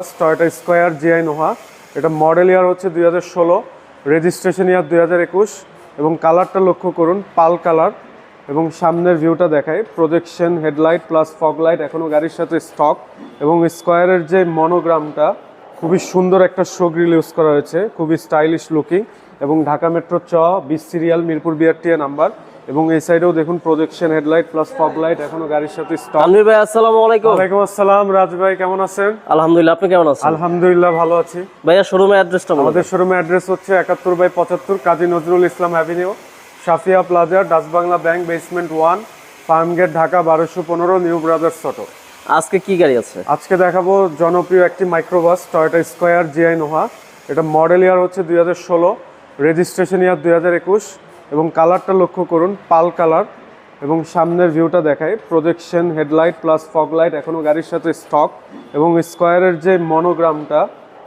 Toyota square GI Noha. এটা model ইয়ার হচ্ছে দুই হাজার ষোলো, রেজিস্ট্রেশন ইয়ার দুই হাজার একুশ, এবং কালারটা লক্ষ্য করুন, পাল কালার, এবং সামনের ভিউটা দেখায়। Projection headlight plus fog light এখনও গাড়ির সাথে স্টক এবং স্কোয়ারের যে মনোগ্রামটা খুবই সুন্দর একটা শো গ্রিল ইউজ করা হয়েছে, খুবই স্টাইলিশ লুকিং এবং ঢাকা মেট্রো চ, বিশ সিরিয়াল মিরপুর বিআরটিএ নাম্বার এবং এই সাইডেও দেখুন projection headlight plus fog light এখনও গাড়ির সাথে স্টক তানভীর ভাই আসসালামু আলাইকুম। ওয়ালাইকুম আসসালাম রাজ ভাই কেমন আছেন? আলহামদুলিল্লাহ আপনি কেমন আছেন? আলহামদুলিল্লাহ ভালো আছি। ভাইয়া শোরুমের অ্যাড্রেসটা বলুন। আমাদের শোরুমের অ্যাড্রেস হচ্ছে একাত্তর বাই পঁচাত্তর Kazi Nazrul Islam avenue Safia plaza Dutch Bangla bank basement one Farmgate Dhaka বারোশো পনেরো নিউ ব্রাদার্স অটো আজকে কি গাড়ি আছে? আজকে দেখাবো জনপ্রিয় একটি microbus Toyota square GI Noha এটা মডেল ইয়ার হচ্ছে দুই হাজার ষোলো রেজিস্ট্রেশন ইয়ার দুই হাজার একুশ। এবং কালারটা লক্ষ্য করুন পাল কালার এবং সামনের ভিউটা দেখায় projection headlight plus fog light এখনও গাড়ির সাথে স্টক এবং স্কোয়ারের যে মনোগ্রামটা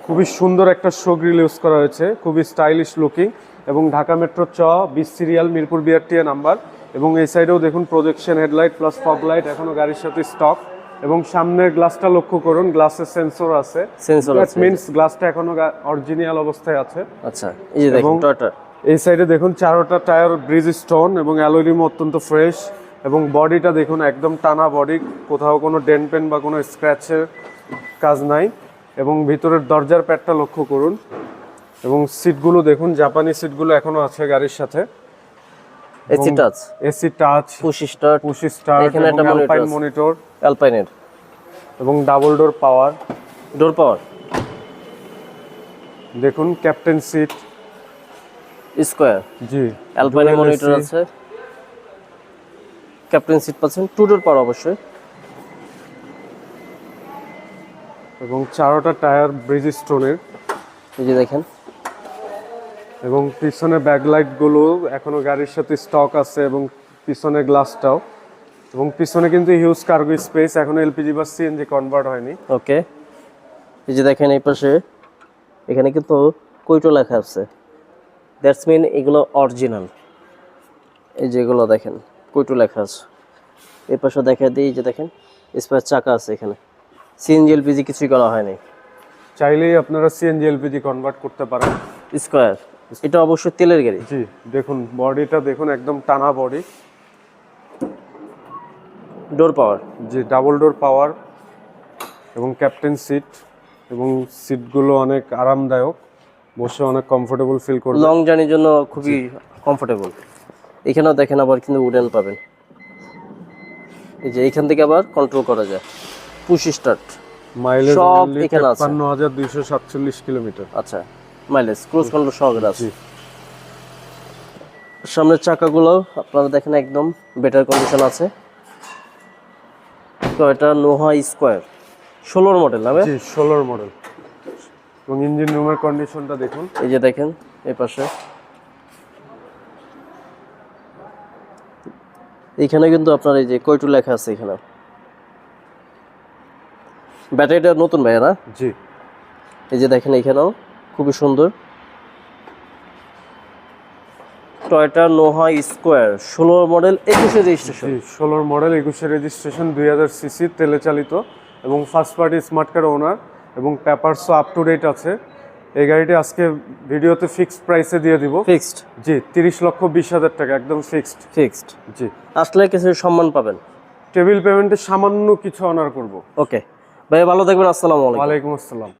খুবই সুন্দর একটা শো গ্রিল ইউজ করা হয়েছে খুবই স্টাইলিশ লুকিং এবং ঢাকা মেট্রো চ বিশ সিরিয়াল মিরপুর বিআরটিএ নাম্বার এবং এই সাইডেও দেখুন projection headlight plus fog light এখনও গাড়ির সাথে স্টক এবং সামনের গ্লাসটা লক্ষ্য করুন গ্লাসের সেন্সর আছে। সেন্সর দ্যাট মিন্স গ্লাসটা এখনও অরিজিনাল অবস্থায় আছে। আচ্ছা এই যে দেখুন টয়টা এই সাইডে দেখুন চারোটা টায়ার ব্রিজ স্টোন এবং অ্যালোরিম অত্যন্ত ফ্রেশ এবং বডিটা দেখুন একদম টানা বডি কোথাও কোনো ডেন পেন বা কোনো স্ক্র্যাচের কাজ নাই এবং ভিতরের দরজার প্যাডটা লক্ষ্য করুন এবং সিটগুলো দেখুন জাপানি সিটগুলো এখনও আছে গাড়ির সাথে। AC touch AC touch push start push start এখানে একটা অ্যালপাইন মনিটর অ্যালপাইনের এবং double door power door power দেখুন ক্যাপ্টেন সিট স্কোয়ার। জি। অ্যালপাইনের Dual মনিটর আছে। ক্যাপ্টেন সিট পাচ্ছেন। টু ডোর পাওয়ার অবশ্যই। এবং চারোটা টায়ার ব্রিজ স্টোনের এই যে দেখেন। এবং পিছনে ব্যাকলাইটগুলো এখনও গাড়ির সাথে স্টক আছে এবং পিছনে গ্লাসটাও এবং পিছনে কিন্তু হিউজ কার্গো স্পেস এখনও এলপিজি বা সিএনজি কনভার্ট হয়নি। ওকে এই যে দেখেন এই পাশে। এখানে কিন্তু কইটো লেখা আছে। দ্যাটস মিন এগুলো অরিজিনাল। এই যেগুলো দেখেন কইটো লেখা আছে। এই পাশে দেখা দিই যে দেখেন স্পেয়ার চাকা আছে এখানে। সিএনজি এলপিজি কিছুই করা হয়নি চাইলেই আপনারা সিএনজি এলপিজি কনভার্ট করতে পারেন। স্কোয়ার এটা অবশ্যই তেলের গাড়ি। জি দেখুন বডিটা দেখুন একদম টানা বডি। ডোর পাওয়ার যে ডাবল ডোর পাওয়ার এবং ক্যাপ্টেন সিট এবং সিটগুলো অনেক আরামদায়ক। বসে অনেক কমফোর্টেবল ফিল করবে। লং জার্নির জন্য খুবই কমফোর্টেবল এখানেও দেখেন আবার কিন্তু উডেন পাবেন। এই যে এখান থেকে আবার কন্ট্রোল করা যায়। পুশ স্টার্ট মাইলেজ সব এখানে আছে। তেপ্পান্ন হাজার দুইশো সাতচল্লিশ কিলোমিটার। আচ্ছা মাইলেজ ক্রুজ কন্ট্রোল সহকারে আছে। সামনের চাকাগুলো আপনারা দেখেন একদম বেটার কন্ডিশন আছে। তো এটা নোহা স্কোয়ার ষোলোর মডেল না? জি ষোলোর মডেল এবং ইঞ্জিন রুমের কন্ডিশনটা দেখুন। এই যে দেখেন এই পাশে। এইখানে কিন্তু আপনার এই যে কয়টু লেখা আছে এখানে। ব্যাটারিটা নতুন ভাইয়া না? জি। এই যে দেখেন এখানেও খুবই সুন্দর। টয়টা নোহা স্কোয়ার ষোলো মডেল একুশে রেজিস্ট্রেশন। ষোলোর মডেল একুশে রেজিস্ট্রেশন দুই হাজার সিসি তেলে চালিত এবং first party smart card owner এবং পেপারসও আপ টু ডেট আছে। এই গাড়িটি আজকে ভিডিওতে ফিক্সড প্রাইসে দিয়ে দিব। ফিক্সড জি তিরিশ লক্ষ বিশ হাজার টাকা একদম ফিক্সড ফিক্সড জি। আসলে কিছু সম্মান পাবেন। টেবিল পেমেন্টে সামান্য কিছু অনার করব। ওকে ভাই ভালো থাকবেন আসসালামু আলাইকুম। ওয়ালাইকুম আসসালাম।